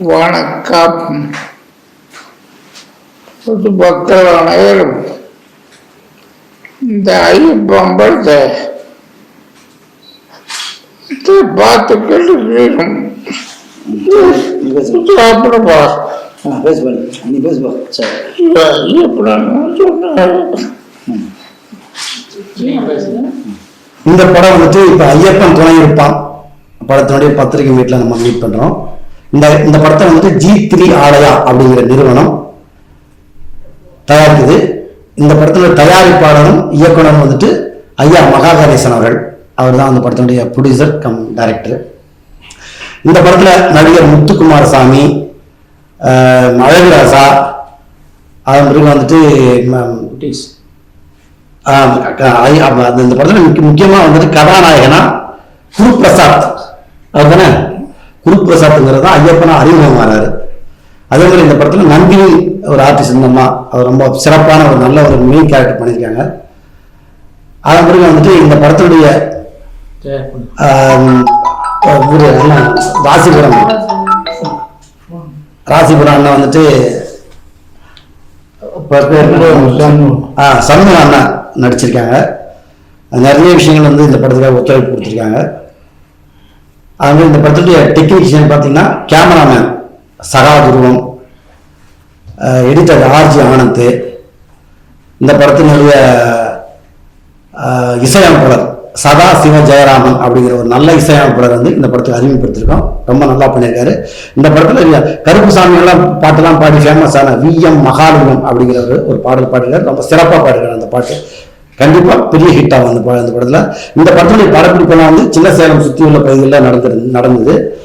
வணக்கம். பொதுமக்கள் அனைவரும் இந்த ஐயப்பன் பார்த்து இதை பார்த்துக்கிட்டு இருக்கணும். நீ பேசுப்பா இந்த படம் வந்துட்டு இப்போ ஐயப்பன் துணை இருப்பான். படத்தினுடைய பத்திரிகை வீட்டில் நம்ம மீட் பண்ணுறோம் இந்த இந்த படத்தை வந்துட்டு ஜி த்ரீ ஆலயா அப்படிங்கிற நிறுவனம் தயாரிக்குது. இந்த படத்தினுடைய தயாரிப்பாளரும் இயக்குனரும் வந்துட்டு ஐயா மகா கணேசன் அவர்கள். அவர் தான் அந்த படத்தினுடைய ப்ரொடியூசர் கம் டைரக்டர் இந்த படத்தில் நடிகர் முத்துக்குமாரசாமி ஆஹ், அழகுராசா அதன் பிறகு வந்துட்டு இந்த படத்துல முக்கிய முக்கியமா வந்துட்டு கதாநாயகனா குரு பிரசாத் அதுதானே? குரு பிரசாத்ங்கிறது தான் ஐயப்பனா அறிமுகமானாரு அதே மாதிரி இந்த படத்துல நந்தினி ஒரு ஆர்டிஸ்ட் இந்த அம்மா அவர் ரொம்ப சிறப்பான ஒரு நல்ல ஒரு மெயின் கேரக்டர் பண்ணியிருக்காங்க. அதன் பிறகு வந்துட்டு இந்த படத்துடைய ஆம், இவரு என்ன, ராசிபுரம். ராசிபுரம் அண்ணன் வந்துட்டு சண்முக அண்ணா நடிச்சிருக்காங்க. நிறைய விஷயங்கள் வந்து இந்த படத்துக்காக ஒத்துழைப்பு கொடுத்துருக்காங்க. அது இந்த படத்துடைய டெக்னீஷியன் பார்த்தீங்கன்னா cameraman Sakadhuruvam editor R G Anand இந்த படத்தினுடைய இசையமைப்பாளர் சதா சிவ ஜெயராமன் அப்படிங்கிற ஒரு நல்ல இசையமைப்பாளர் வந்து இந்த படத்துக்கு அறிமுகப்படுத்திருக்கோம் ரொம்ப நல்லா பண்ணியிருக்காரு. இந்த படத்தில் கருப்பு சாமியெல்லாம் பாட்டெல்லாம் பாடி ஃபேமஸான விஎம் மகாலிங்கம் அப்படிங்கிற ஒரு ஒரு பாடல் பாடுகிறார் ரொம்ப சிறப்பாக பாடுகிறார் அந்த பாட்டு. கண்டிப்பாக பெரிய ஹிட் ஆகும் அந்த பா- அந்த படத்தில். இந்த படத்துடைய படப்பிடிப்பெல்லாம் வந்து சின்ன சேலம் சுற்றி உள்ள பகுதிகளில் நடந்தது. நடந்தது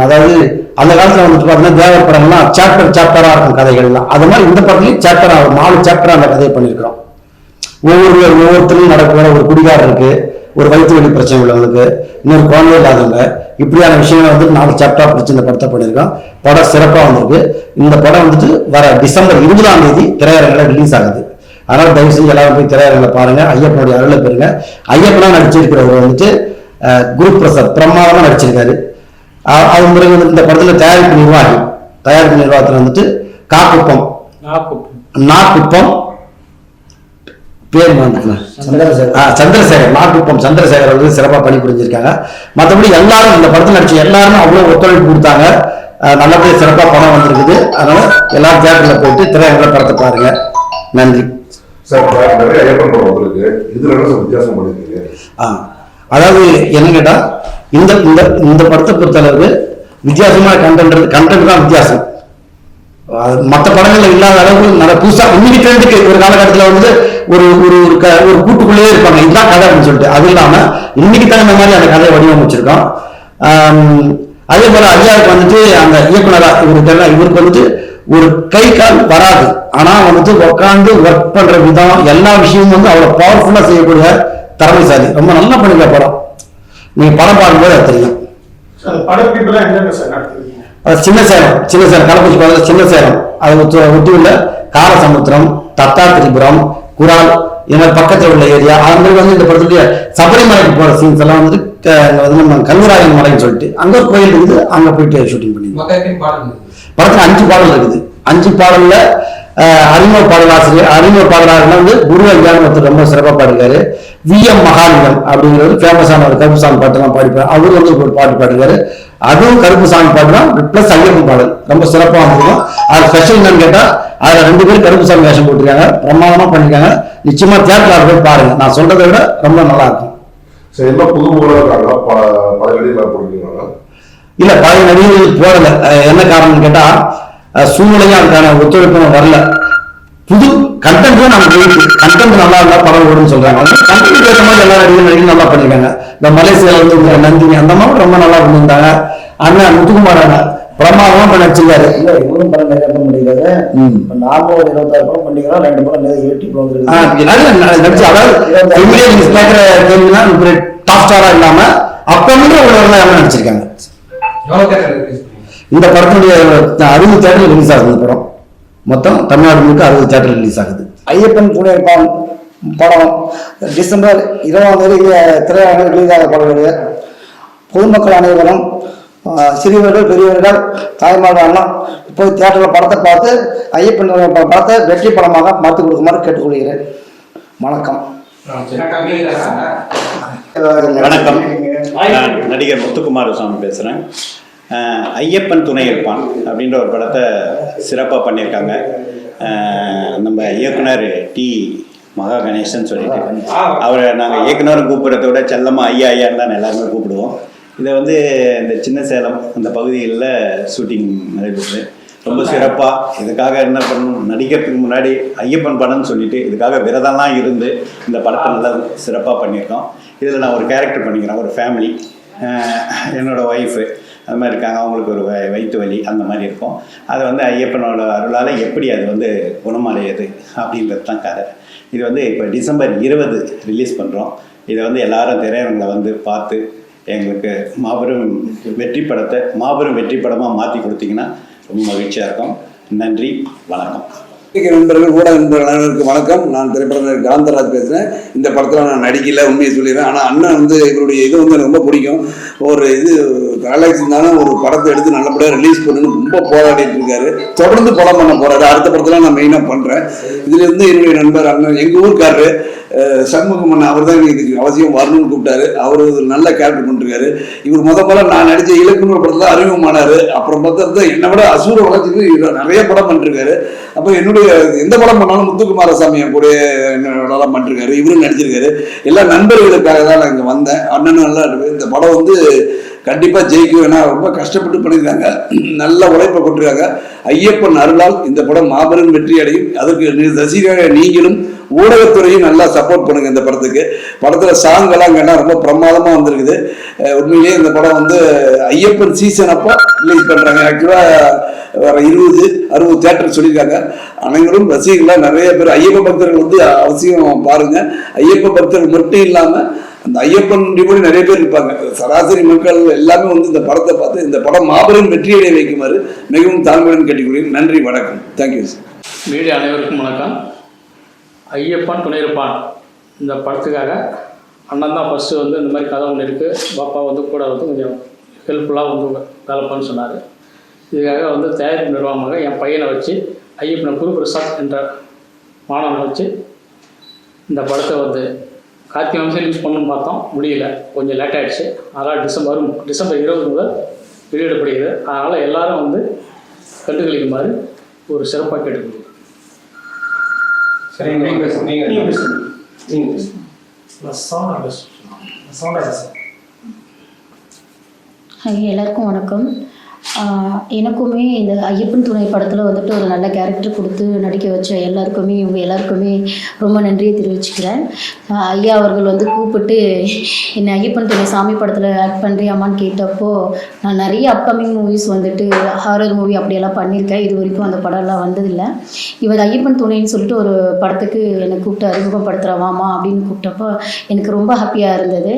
அதாவது அந்த காலத்தில் வந்துட்டு பார்த்தீங்கன்னா தேவர் படங்கள்லாம் சாப்டர் சாப்டராக இருக்கும் கதைகள்லாம். அது மாதிரி இந்த படத்துலையும் சாப்டராக நாலு சாப்டராக அந்த கதையை பண்ணியிருக்கிறோம். ஒவ்வொரு ஒவ்வொருத்தரும் நடக்கிற ஒரு குடிகாரருக்கு ஒரு வயிற்று வழி பிரச்சனை உள்ளவங்களுக்கு இன்னொரு குழந்தை இல்லாதவங்க. இப்படியான விஷயங்களை வந்து நாலு சாப்டராக பிடிச்சி இந்த படத்தை பண்ணியிருக்கோம் படம் சிறப்பாக வந்திருக்கு. இந்த படம் வந்துட்டு வர டிசம்பர் இருபதாம் தேதி திரையரங்கில் ரிலீஸ் ஆகுது. அதனால தயவு செஞ்சு எல்லாரும் போய் திரையரங்கில் பாருங்க. ஐயப்பனுடைய அருளை பெறுங்க. ஐயப்பனா நடிச்சிருக்கிறவர் வந்துட்டு அஹ், குரு பிரசாத் பிரமாதமா நடிச்சிருக்காரு. அது பிறகு வந்து இந்த படத்துல தயாரிப்பு நிர்வாகி தயாரிப்பு நிர்வாகத்தில் வந்துட்டு காக்குப்பம். நாக்குப்பம். பேர் சந்திரசேகர். நாக்குப்பம். சந்திரசேகர் வந்து சிறப்பாக பணி புரிஞ்சிருக்காங்க. மற்றபடி எல்லாரும் இந்த படத்தில் நடிச்ச எல்லாருமே அவ்வளோ ஒத்துழைப்பு கொடுத்தாங்க. நல்லபடியாக சிறப்பாக படம் வந்திருக்குது. அதனால எல்லாரும் தேட்டரில் போயிட்டு திரையரங்கில் படத்தை பாருங்க. நன்றி. சார் நிறைய ஐயப்பன் படம் வந்திருக்கு. இதுல என்ன சார் வித்தியாசம் பண்ணிருக்கீங்க? ஆ அதாவது என்ன கேட்டா இந்த இந்த இந்த படத்தை பொறுத்தளவுக்கு வித்தியாசமான கண்டென்ட் கண்டென்ட் தான் வித்தியாசம். மற்ற படங்கள்ல இல்லாத அளவுக்கு நல்ல புதுசா இன்னைக்கு ட்ரெண்டுக்கு ஒரு காலகட்டத்தில் வந்து ஒரு ஒரு ஒரு க- ஒரு கூட்டுக்குள்ளேயே இருப்பாங்க. இதுதான் கதை அப்படின்னு சொல்லிட்டு. அது இல்லாம இன்னைக்கு தகுந்த மாதிரி அந்த கதையை வடிவமைச்சிருக்கோம் அதே போல ஐயாவுக்கு வந்துட்டு அந்த இயக்குனரா இவருக்கு இவருக்கு வந்துட்டு ஒரு கை கால் வராது. ஆனா வந்துட்டு உட்காந்து ஒர்க் பண்ற விதம் எல்லா விஷயமும் வந்து அவ்வளவு பவர்ஃபுல்லா செய்யக்கூடிய திறமைசாலி. ரொம்ப நல்லா பண்ணிருக்க படம். நீங்க படம் பார்க்கும்போது அது தெரியும். சின்ன சேலம் சின்ன சேலம் கள்ளக்குறிச்சி பக்கத்துல சின்ன சேலம். அதை ஒட்டி உள்ள காரசமுத்திரம் தத்தாத்திரிபுரம் குரால் இந்த மாதிரி பக்கத்துல உள்ள ஏரியா. அது மாதிரி வந்து இந்த படத்துடைய சபரிமலைக்கு போற சீன்ஸ் எல்லாம் வந்து வந்து நம்ம கல்வராயன் மலைன்னு சொல்லிட்டு அங்க ஒரு கோயில் இருக்குது அங்க போயிட்டு ஷூட்டிங் பண்ணிருந்தோம் பாடல் படத்துல அஞ்சு பாடல் இருக்குது. அஞ்சு பாடல்ல அஹ், அறிமுக பாடலாசிரியர் அறிமுக பாடலாளர் வந்து குரு ஐயான்னு ஒருத்தர் ரொம்ப சிறப்பாக பாடிருக்காரு வி எம் மகாலிங்கம் அப்படிங்கிறது ஃபேமஸான ஒரு கருப்பு சாமி பாட்டு தான் பாடிப்பாரு. அவர் வந்து ஒரு பாட்டு பாடிருக்காரு அதுவும் கருப்பு சாமி பாட்டுனா பிளஸ் ஐயப்பன் பாடல். ரொம்ப சிறப்பாக வந்திருக்கும் அது ஸ்பெஷல் என்னன்னு கேட்டால் அதில் ரெண்டு பேரும் கருப்பு சாமி வேஷம் போட்டிருக்காங்க. பிரமாதமாக பண்ணிருக்காங்க. நிச்சயமா தியேட்டர்ல போய் பாருங்க. நான் சொல்றதை விட ரொம்ப நல்லா இருக்கும். சரி என்ன புது ஊழல் இருக்காங்க பல பல வெளியில போட்டுருக்கீங்களா இல்ல பழைய நடிகர்கள் போடல. என்ன காரணம்னு கேட்டா சூழ்நிலையும் அதுக்கான ஒத்துழைப்பும் வரல. புது கண்டென்ட்டும் நமக்கு இருக்கு. கண்டென்ட் நல்லா இருந்தா படம் ஓடுன்னு சொல்றாங்க. கண்டென்ட் ஏற்ற மாதிரி எல்லா நடிகர்கள் நடிகர்கள் நல்லா பண்ணிருக்காங்க. இந்த மலேசியால வந்து நந்தினி அந்த மாதிரி ரொம்ப நல்லா பண்ணியிருந்தாங்க. அண்ணன் முத்துக்குமார் அண்ணன் பிரமாதமா பண்ணி வச்சிருக்காரு. இல்ல இவரும் படம் நிறைய பண்ண முடியாது ம். இப்ப நாமளும் ஒரு இருபத்தாறு படம் பண்ணிக்கிறோம் ரெண்டு படம் நிறைய யூடியூப்ல ஆ, வந்துருக்கு அதாவது கேள்வினா ஒரு டாப் ஸ்டாரா இல்லாம அப்பவே உள்ளவங்க எல்லாம் நடிச்சிருக்காங்க. இந்த படத்துடைய அறுபது தேட்டர் ரிலீஸ் ஆகுது இந்த படம். மொத்தம் தமிழ்நாடு முழுக்க அறுபது தேட்டர் ரிலீஸ் ஆகுது. ஐயப்பன் துணை இருப்பான். படம் டிசம்பர் இருபதாம் தேதி திரையரங்கில் ரிலீஸ் ஆக படம் பொதுமக்கள் அனைவரும் சிறியவர்கள் பெரியவர்கள் தாய்மார்கள் எல்லாம் போய் தியேட்டரில் படத்தை பார்த்து ஐயப்பன் படத்தை வெற்றி படமாக மாற்றி கொடுக்குமாறு கேட்டுக்கொள்கிறேன். வணக்கம். வணக்கம். நடிகர் முத்துக்குமார சுவாமி பேசுகிறேன் ஐயப்பன் துணை இருப்பான் அப்படின்ற ஒரு படத்தை சிறப்பாக பண்ணியிருக்காங்க. நம்ம இயக்குனர் டி மகா கணேசன் சொல்லிட்டு. அவரை நாங்கள் இயக்குனரும் கூப்பிடுறத விட செல்லமாக ஐயா ஐயான்னு தான் எல்லாருமே கூப்பிடுவோம். இதை வந்து இந்த சின்ன சேலம் அந்த பகுதிகளில் ஷூட்டிங் நடைபெற்று ரொம்ப சிறப்பாக இதுக்காக என்ன பண்ணணும்? நடிக்கிறதுக்கு முன்னாடி ஐயப்பன் படம்னு சொல்லிட்டு இதுக்காக விரதம்லாம் இருந்து இந்த படத்தை நல்லா சிறப்பாக பண்ணியிருக்கோம். இதில் நான் ஒரு கேரக்டர் பண்ணிக்கிறேன் ஒரு ஃபேமிலி என்னோட ஒய்ஃபு அது மாதிரி இருக்காங்க. அவங்களுக்கு ஒரு வ- வயிற்று வலி அந்த மாதிரி இருக்கும். அதை வந்து ஐயப்பனோட அருளால் எப்படி அது வந்து குணமடையுது அப்படின்றது தான் கதை. இது வந்து இப்போ டிசம்பர் இருபது ரிலீஸ் பண்ணுறோம் இதை வந்து எல்லாரும் திரையரங்களை வந்து பார்த்து எங்களுக்கு மாபெரும் வெற்றி படத்தை மாபெரும் வெற்றி படமாக மாற்றி கொடுத்தீங்கன்னா ரொம்ப மகிழ்ச்சியாக இருக்கும். நன்றி வணக்கம். நண்பர்கள் ஊடக நண்பர்களுக்கு வணக்கம். நான் திரைப்பட காந்தராஜ் பேசுகிறேன் இந்த படத்தில் நான் நடிக்கல உண்மையை சொல்லிடுறேன். ஆனால் அண்ணன் வந்து எங்களுடைய இது வந்து எனக்கு ரொம்ப பிடிக்கும். ஒரு இது காலேஜ் இருந்தாலும் ஒரு படத்தை எடுத்து நல்லபடியாக ரிலீஸ் பண்ணணும்னு ரொம்ப போராடிட்டு இருக்காரு. தொடர்ந்து படம் பண்ண போகிறாரு அடுத்த படத்தில் நான் மெயினாக பண்ணுறேன் இதுலேருந்து என்னுடைய நண்பர் அண்ணன் எங்கள் ஊருக்காரரு சண்முகம் அண்ணன் அவர் தான் இதுக்கு அவசியம் வரணும்னு கூப்பிட்டாரு. அவர் ஒரு நல்ல கேரக்டர் பண்ணிருக்காரு. இவர் முத முதல்ல நான் நடிச்ச இலக்குனர் படத்தில் அறிமுகமானார். அப்புறம் பார்த்தா என்னை விட அசூர வளர்ச்சிக்கு இவர் நிறைய படம் பண்ணிருக்காரு. அப்போ என்னுடைய எந்த படம் பண்ணாலும் முத்துக்குமாரசாமி என் கூட என்னோட பண்ணிருக்காரு. இவரும் நடிச்சிருக்காரு. எல்லா நண்பர்களுக்காக தான் நான் இங்கே வந்தேன். அண்ணனும் நல்லா இந்த படம் வந்து கண்டிப்பாக ஜெயிக்கும். ஏன்னா ரொம்ப கஷ்டப்பட்டு பண்ணியிருக்காங்க. நல்ல உழைப்பை கொண்டிருக்காங்க. ஐயப்பன் அருளால் இந்த படம் மாபெரும் வெற்றி அடையும் அதற்கு ரசிகராக நீங்களும் ஊடகத்துறையும் நல்லா சப்போர்ட் பண்ணுங்க இந்த படத்துக்கு. படத்தில் சாங்கெல்லாம் கேட்டால் ரொம்ப பிரமாதமாக வந்திருக்குது. உண்மையிலேயே இந்த படம் வந்து ஐயப்பன் சீசன் அப்போ ரிலீஸ் பண்ணுறாங்க ஆக்சுவலாக வர இருபது அறுபது தேட்டர் சொல்லியிருக்காங்க. அனைவரும் ரசிகர்களாக நிறைய பேர் ஐயப்ப பக்தர்கள் வந்து அவசியம் பாருங்கள் ஐயப்ப பக்தர்கள் மட்டும் இல்லாமல் அந்த ஐயப்பன் டிபோடி நிறைய பேர் இருப்பாங்க. சராசரி மக்கள் எல்லாமே வந்து இந்த படத்தை பார்த்து இந்த படம் மாபெரும் வெற்றியடை வைக்குமாறு மிகவும் தாழ்மையுடன் கேட்டுக்கொள்கிறேன். நன்றி வணக்கம். தேங்க்யூ சார் மீடியா அனைவருக்கும் வணக்கம். ஐயப்பன் துணையிருப்பான் இந்த படத்துக்காக அண்ணன் தான் ஃபஸ்ட்டு வந்து இந்த மாதிரி கதை ஒன்று இருக்குது பாப்பா வந்து கூட வந்து கொஞ்சம் ஹெல்ப்ஃபுல்லாக வந்து வேலைப்பான்னு சொன்னார். இதுக்காக வந்து தயாரிப்பு நிர்வாகமாக என் பையனை வச்சு ஐயப்பனை குரு பிரசாத் என்ற மாணவனை வச்சு இந்த படத்தை வந்து கார்த்திகை மாதம் ரிலீஸ் பண்ணணும்னு பார்த்தோம். முடியல. கொஞ்சம் லேட் ஆயிடுச்சு. அதனால் டிசம்பர் டிசம்பர் இருபது முதல் வெளியிடப்படுகிறது அதனால் எல்லாரும் வந்து கண்டுகளிக்குமாறு ஒரு சிறப்பாக ஹாய் எல்லாருக்கும் வணக்கம். எனக்குமே இந்த ஐயப்பன் துணை படத்தில் வந்துட்டு ஒரு நல்ல கேரக்டர் கொடுத்து நடிக்க வச்ச எல்லாருக்குமே இவங்க எல்லாருக்குமே ரொம்ப நன்றியை தெரிவிச்சுக்கிறேன். ஐயா அவர்கள் வந்து கூப்பிட்டு என்னை ஐயப்பன் துணை சாமி படத்தில் ஆக்ட் பண்ணுறியாமான்னு கேட்டப்போ நான் நிறைய அப்கமிங் மூவிஸ் வந்துட்டு ஹாரர் மூவி அப்படியெல்லாம் பண்ணியிருக்கேன். இது வரைக்கும் அந்த படம்லாம் வந்ததில்லை. இவர் ஐயப்பன் துணைன்னு சொல்லிட்டு ஒரு படத்துக்கு என்னை கூப்பிட்டு அறிமுகப்படுத்துகிறவாமா அப்படின்னு கூப்பிட்டப்போ எனக்கு ரொம்ப ஹாப்பியாக இருந்தது.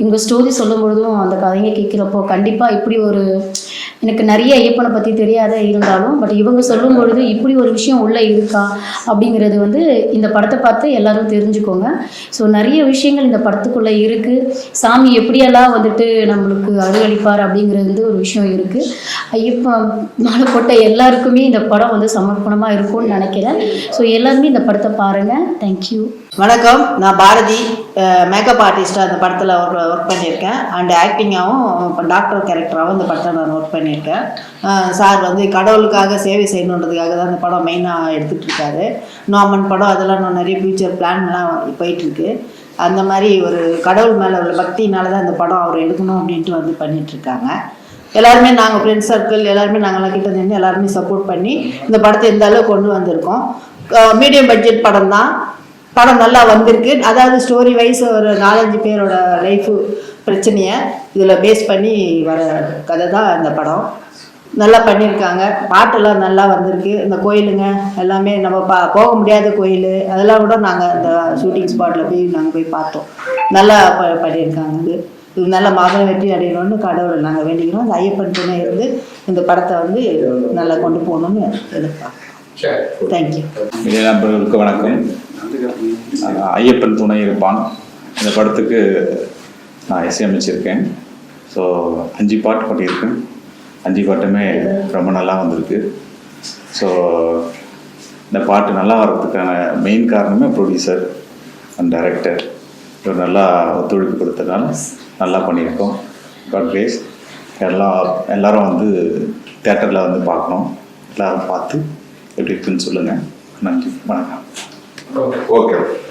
இவங்க ஸ்டோரி சொல்லும் பொழுதும் அந்த கதையை கேட்குறப்போ கண்டிப்பாக இப்படி ஒரு எனக்கு நிறைய ஐயப்பனை பற்றி தெரியாத இருந்தாலும் பட் இவங்க சொல்லும் பொழுது இப்படி ஒரு விஷயம் உள்ளே இருக்கா அப்படிங்கிறது வந்து இந்த படத்தை பார்த்து எல்லாரும் தெரிஞ்சுக்கோங்க. ஸோ நிறைய விஷயங்கள் இந்த படத்துக்குள்ளே இருக்குது சாமி எப்படியெல்லாம் வந்துட்டு நம்மளுக்கு அருகளிப்பார் அப்படிங்கிறது வந்து ஒரு விஷயம் இருக்குது ஐயப்பன் மாலை போட்ட எல்லாருக்குமே இந்த படம் வந்து சமர்ப்பணமாக இருக்கும்னு நினைக்கிறேன். ஸோ எல்லாருமே இந்த படத்தை பாருங்கள் தேங்க்யூ வணக்கம். நான் பாரதி. மேக்கப் ஆர்டிஸ்ட்டாக அந்த படத்தில் ஒர்க் ஒர்க் பண்ணியிருக்கேன். அண்ட் ஆக்டிங்காகவும் இப்போ டாக்டர் கேரக்டராகவும் இந்த படத்தில் நான் ஒர்க் பண்ணியிருக்கேன். சார் வந்து கடவுளுக்காக சேவை செய்யணுன்றதுக்காக தான் இந்த படம் மெயினாக எடுத்துகிட்டு இருக்காரு. நோமன் படம் அதெல்லாம் இன்னும் நிறைய ஃபியூச்சர் பிளான்லாம் போயிட்டுருக்கு. அந்த மாதிரி ஒரு கடவுள் மேலே உள்ள பக்தினால தான் இந்த படம் அவர் எடுக்கணும் அப்படின்ட்டு வந்து பண்ணிகிட்ருக்காங்க எல்லாருமே நாங்கள் ஃப்ரெண்ட்ஸ் சர்க்கிள் எல்லாருமே நாங்களாம் கிட்ட நின்று எல்லாருமே சப்போர்ட் பண்ணி இந்த படத்தை எந்த அளவுக்கு கொண்டு வந்திருக்கோம். மீடியம் பட்ஜெட் படம் தான். படம் நல்லா வந்திருக்கு. அதாவது ஸ்டோரி வைஸ் ஒரு நாலஞ்சு பேரோட லைஃபு பிரச்சனையை இதில் பேஸ் பண்ணி வர கதை தான் இந்த படம். நல்லா பண்ணியிருக்காங்க பாட்டெல்லாம் நல்லா வந்திருக்கு. இந்த கோயிலுங்க எல்லாமே நம்ம பா போக முடியாத கோயில் அதெல்லாம் கூட நாங்கள் அந்த ஷூட்டிங் ஸ்பாட்டில் போய் நாங்கள் போய் பார்த்தோம். நல்லா ப பண்ணியிருக்காங்க இது. இது நல்ல மாபெரும் வெற்றி அடையணும்னு கடவுளை நாங்கள் வேண்டிக்கிறோம். அந்த ஐயப்பன் துணை இருந்து இந்த படத்தை வந்து நல்லா கொண்டு போகணும்னு எதிர்பார்க்குறோம். தேங்க்யூ வணக்கம். ஐயப்பன் துணை இருப்பான். இந்த படத்துக்கு நான் இசையமைச்சிருக்கேன் ஸோ அஞ்சு பாட்டு பண்ணியிருக்கேன் அஞ்சு பாட்டுமே ரொம்ப நல்லா வந்திருக்கு. ஸோ இந்த பாட்டு நல்லா வர்றதுக்கான மெயின் காரணமே ப்ரொடியூசர் அண்ட் டைரக்டர் இவர் நல்லா ஒத்துழைப்பு கொடுத்ததுனால நல்லா பண்ணியிருக்கோம். காட் கிரேஸ் எல்லாம் எல்லாரும் வந்து தேட்டரில் வந்து பார்க்கணும். எல்லாரும் பார்த்து எப்படி இருக்குன்னு சொல்லுங்கள் நன்றி. வணக்கம். Okay. Welcome.